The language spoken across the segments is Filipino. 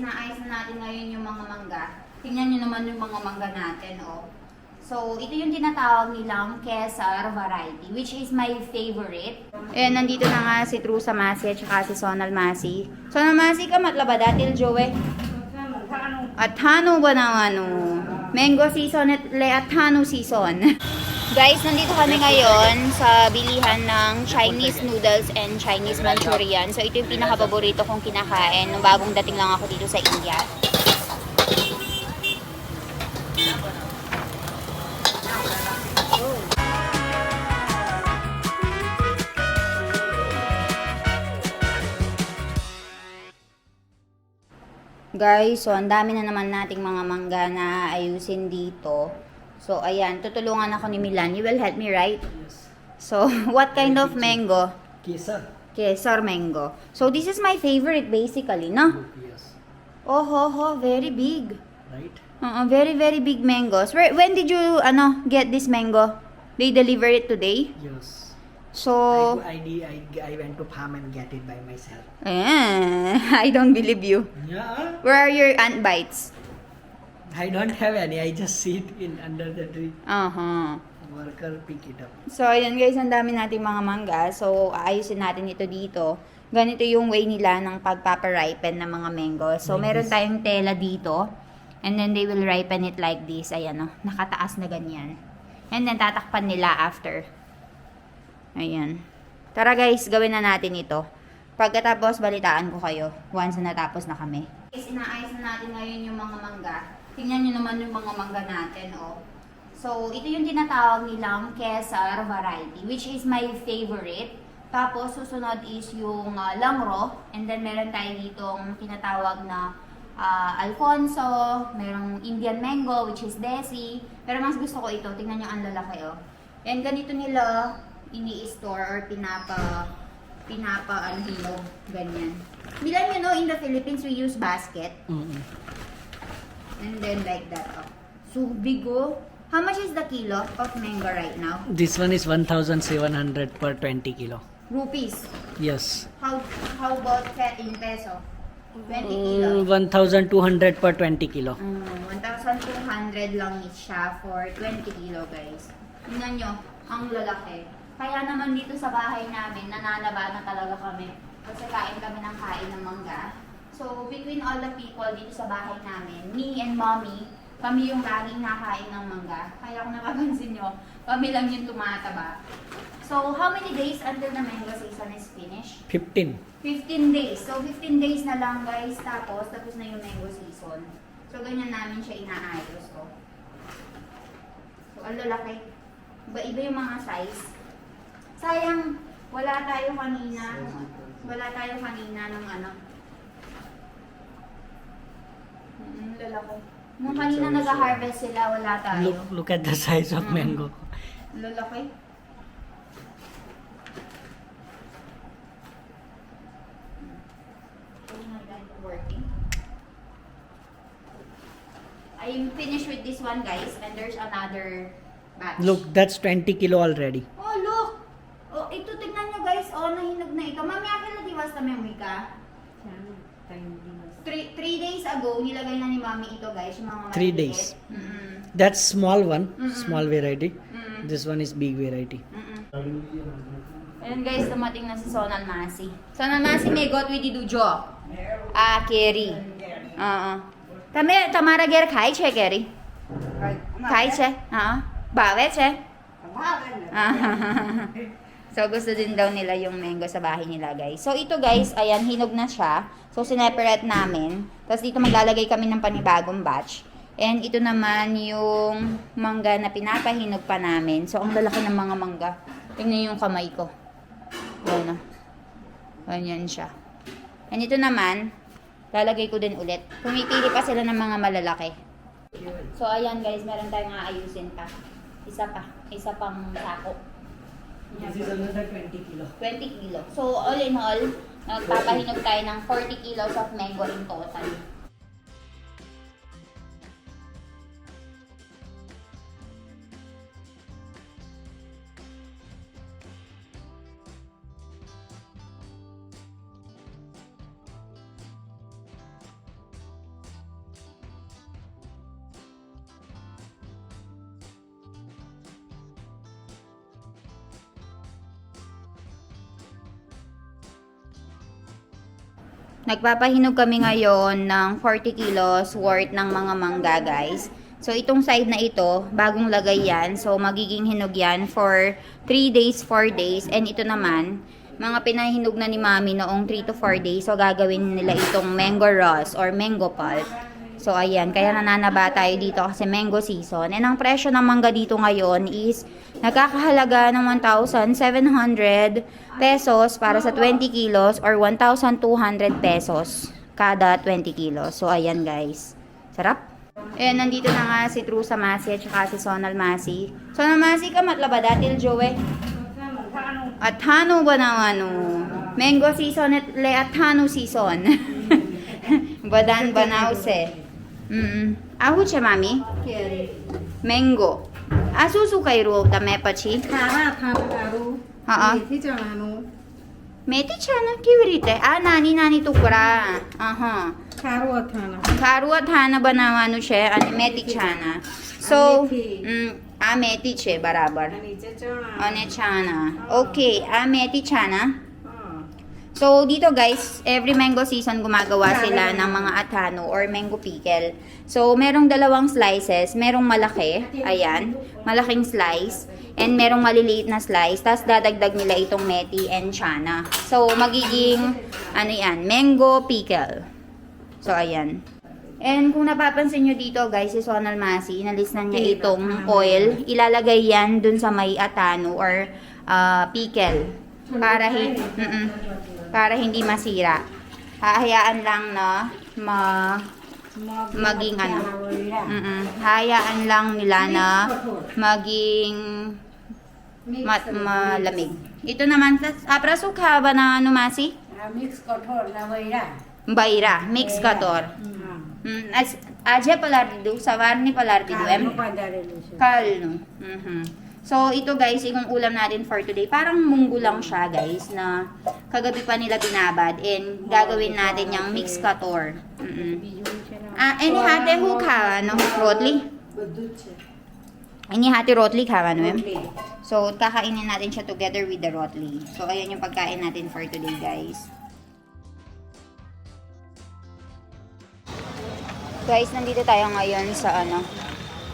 inaayos na natin ngayon yung mga mangga. Tingnan nyo naman yung mga mangga natin, oh. So, ito yung tinatawag nilang Kesar variety, which is my favorite. Ayan, nandito na nga si Trusa Masi at saka si Sonal Masi. Sonal Masi ka matlabadatil, Joe. At hano ba ng ano? Mango season at le at hano season. Guys, nandito kami ngayon sa bilihan ng Chinese noodles and Chinese Manchurian. So, ito yung pinaka-paborito kong kinakain nung bagong dating lang ako dito sa India. Guys, so ang dami na naman nating mga mangga na ayusin dito. So, ayan, tutulungan ako ni Milan. You will help me, right? So, what kind of mango? Kesar. Kesar mango. So, this is my favorite basically, no? Yes. Oh, ho, ho, very big. Right? Uh, very, very big mangoes. Where, when did you, ano, get this mango? They deliver it today? Yes. So, I, I, I, I went to farm and get it by myself. ayan. I don't believe you. Yeah. Where are your ant bites? I don't have any. I just sit in under the tree. Uh-huh. Worker pick it up. So, ayan guys, ang dami nating mga mangga. So, aayusin natin ito dito. Ganito yung way nila ng pagpaparipen ng mga mango. So, Like meron this. tayong tela dito. And then, they will ripen it like this. Ayan, oh, nakataas na ganyan. And then, tatakpan nila after. Ayan. Tara guys, gawin na natin ito. Pagkatapos, balitaan ko kayo once na natapos na kami. Guys, inaayos na natin ngayon yung mga mangga. Tingnan nyo naman yung mga mangga natin, oh. So, ito yung tinatawag nilang Kesar variety, which is my favorite. Tapos, susunod is yung ah, Langro. And then, meron tayo ditong tinatawag na ah, Alfonso. Merong Indian Mango, which is Desi. Pero mas gusto ko ito. Tingnan nyo ang lalaki, oh. And ganito nila ini-store or pinapa pinapa ano ganyan. Bilan you know in the Philippines we use basket Mm-mm. And then like that oh. So big oh. How much is the kilo of mango right now? This one is 1700 per 20 kilo. Rupees. Yes. How how about in peso? 20 kilo. Mm, 1200 per 20 kilo. Mm, 1,200 lang siya for 20 kilo, guys. Tingnan nyo, ang lalaki. Kaya naman dito sa bahay namin, nananaba na talaga kami. Kasi kain kami ng kain ng mangga. So, between all the people dito sa bahay namin, me and mommy, kami yung laging nakain ng mangga. Kaya kung napapansin nyo, kami lang yung tumataba. So, how many days until the mango season is finished? 15. 15 days. So, 15 days na lang guys. Tapos, tapos na yung mango season. So, ganyan namin siya inaayos ko. So, ang lalaki. Iba-iba yung mga size. Sayang, wala tayo kanina. Wala tayo kanina ng ano. Mm, lalaki. Nung kanina nag-harvest sila, wala tayo. Look, look at the size of Mm. mango. Lalaki. Working. I'm finished with this one, guys, and there's another batch. Look, that's 20 kilo already. Oh, look! Oh, ito, tignan nyo, guys. Oh, nahinog na ito. Mami, akin na diwas na memory ka. Three, three days ago, nilagay na ni Mami ito, guys. Yung mga Three maliliit. days. Mm-mm. That's small one, small variety. Mm-mm. This one is big variety. Mm-mm. Ayan guys, dumating na si Sonal Masi. Sonal Masi, may got with dujo. Ah, Kerry. Oo. Tame, તમારા ઘેર ખાય છે કેરી ખાય છે હા ભાવે છે Ah. So, gusto din daw nila yung mango sa bahay nila, guys. So, ito, guys, ayan, hinog na siya. So, sineparate namin. Tapos, dito maglalagay kami ng panibagong batch. And ito naman yung mangga na pinapahinog pa namin. So, ang lalaki ng mga mangga. Tingnan yung kamay ko. Ayan, oh. Ganyan siya. And ito naman, lalagay ko din ulit. Pumipili pa sila ng mga malalaki. So, ayan guys, meron tayong aayusin pa. Isa pa. Isa pang sako. This is another 20 kilo. 20 kilo. So, all in all, nagpapahinog tayo ng 40 kilos of mango in total. Nagpapahinog kami ngayon ng 40 kilos worth ng mga mangga, guys. So, itong side na ito, bagong lagay yan. So, magiging hinog yan for 3 days, 4 days. And ito naman, mga pinahinog na ni Mami noong 3 to 4 days. So, gagawin nila itong mango rust or mango pulp. So, ayan. Kaya nananaba tayo dito kasi mango season. And ang presyo ng mangga dito ngayon is nagkakahalaga ng 1,700 pesos para sa 20 kilos or 1,200 pesos kada 20 kilos. So, ayan guys. Sarap. Ayan, nandito na nga si Trusa Masi at saka si Sonal Masi. Sonal Masi ka matlaba datil Joe. At hano ba ng ano? Mango season at le at hano season. Badan banaw se. Mm. Ahu che mami? Mango. આ શું શું કર્યું તમે પછી? હા મેથી છાના કેવી રીતે? આ નાની નાની ટુકડા. ખારું અથાણા. બનાવવાનું છે અને મેથી છાના સો આ મેથી છે બરાબર. અને છાના ઓકે આ મેથી છાના So, dito guys, every mango season gumagawa sila ng mga atano or mango pickle. So, merong dalawang slices. Merong malaki, ayan, malaking slice. And merong maliliit na slice. Tapos dadagdag nila itong meti and chana. So, magiging, ano yan, mango pickle. So, ayan. And kung napapansin nyo dito guys, si Sonal Masi, inalis na niya itong oil. Ilalagay yan dun sa may atano or ah, pickle. Para, hi- mm-mm, para hindi masira. Hahayaan lang na ma maging ano. Mm -mm. Hahayaan lang nila na maging mat malamig. Ito naman, aprasok ah, ha ba na ano, numasi? Mix kator na baira. Baira, mix kator. Mm, आज है पलार दी दू सवार नहीं पलार दी दू एम कल नु So, ito guys, yung ulam natin for today. Parang munggo lang siya guys na kagabi pa nila binabad and gagawin natin yung mix kator. Mm -mm. Ah, any hate ho ka, no? Rotli? Any hati rotli ka, ano? So, kakainin natin siya together with the rotli. So, ayan yung pagkain natin for today guys. Guys, nandito tayo ngayon sa ano,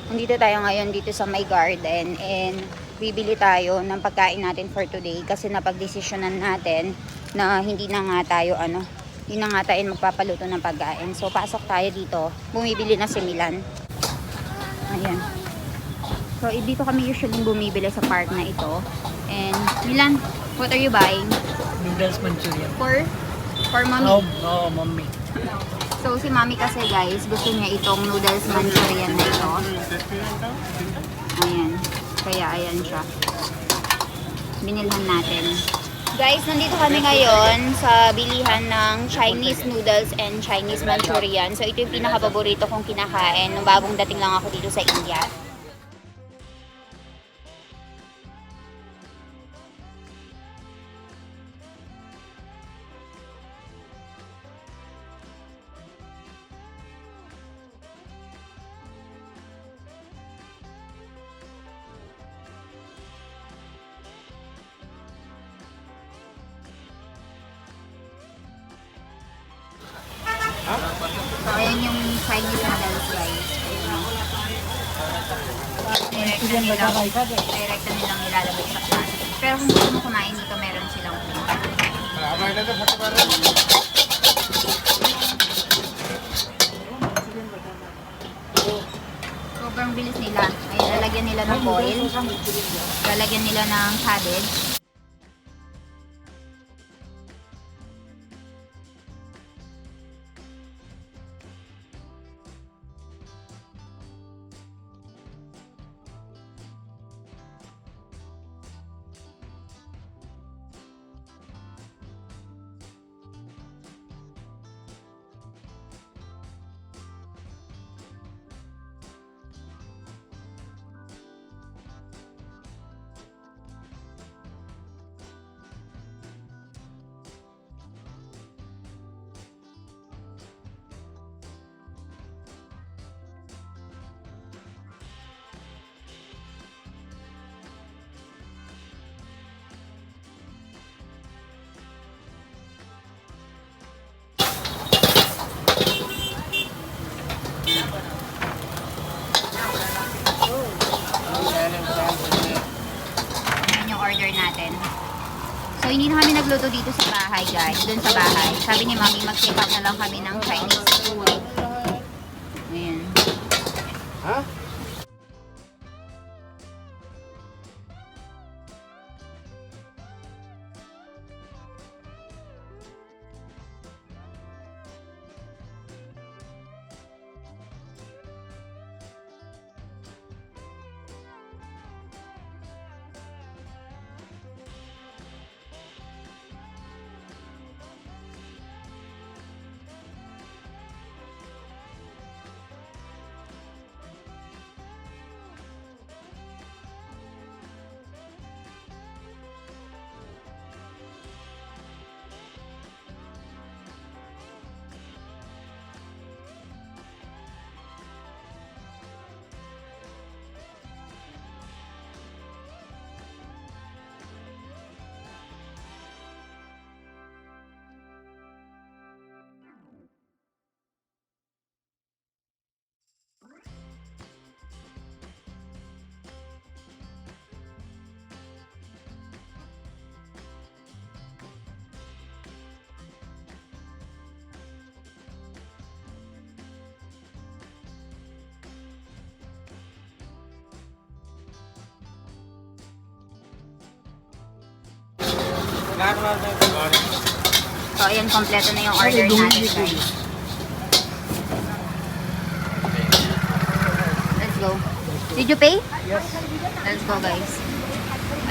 nandito tayo ngayon dito sa my garden and bibili tayo ng pagkain natin for today kasi napagdesisyonan natin na hindi na nga tayo ano, hindi na nga tayo magpapaluto ng pagkain. So, pasok tayo dito. Bumibili na si Milan. Ayan. So, eh, dito kami usually bumibili sa park na ito. And, Milan, what are you buying? Noodles Manchurian. For? For mommy? Oh, oh, mommy. So, si mami kasi guys, gusto niya itong noodles manchurian na ito. Ayan. Kaya, ayan siya. Binilhan natin. Guys, nandito kami ngayon sa bilihan ng Chinese noodles and Chinese Manchurian. So, ito yung pinaka-paborito kong kinakain nung bagong dating lang ako dito sa India. Chinese noodles, guys. Direct na nilang, direct na nilang ilalagay sa pan. Pero kung gusto mo kumain dito, meron silang Sobrang bilis nila. Ay, lalagyan nila ng oil. Lalagyan nila ng cabbage. Bahay, guys. Doon sa bahay. Sabi ni Mami, mag-check out na lang kami ng Chinese So, ayan, kompleto na yung order natin, guys. Let's go. Did you pay? Yes. Let's go, guys.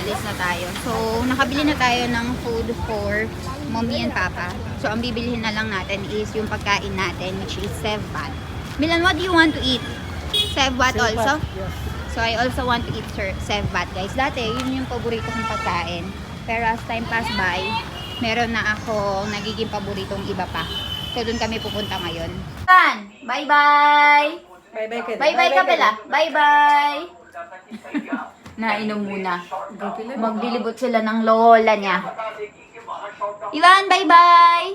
Alis na tayo. So, nakabili na tayo ng food for mommy and papa. So, ang bibilihin na lang natin is yung pagkain natin, which is Sevbat. Milan, what do you want to eat? Sevbat also? Yes. So, I also want to eat Sevbat, guys. Dati, yun yung paborito kong pagkain. Pero as time pass by, meron na ako nagiging paboritong iba pa. So, dun kami pupunta ngayon. Tan! Bye-bye! Bye-bye ka. Bye-bye ka pala. Bye-bye! Nainom muna. Maglilibot sila ng lola niya. Ivan, bye-bye!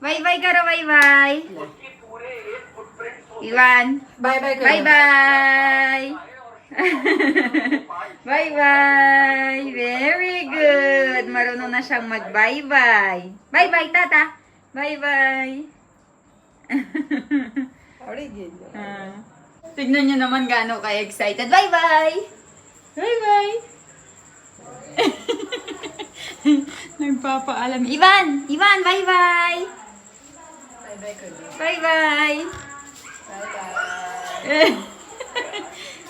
Bye-bye ka ro, bye-bye! Ivan, Bye-bye ka. Bye-bye! Bye-bye! Very good! Marunong na siyang mag-bye-bye. Bye-bye, tata! Bye-bye! Ah. Tignan niyo naman gaano ka-excited. Bye-bye! Bye-bye! Nagpapaalam. Ivan! Ivan, bye-bye! Bye-bye ka. Bye-bye!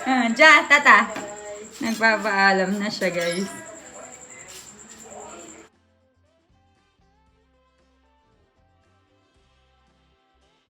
Ah, Ja, tata. Nagpapaalam na siya, guys.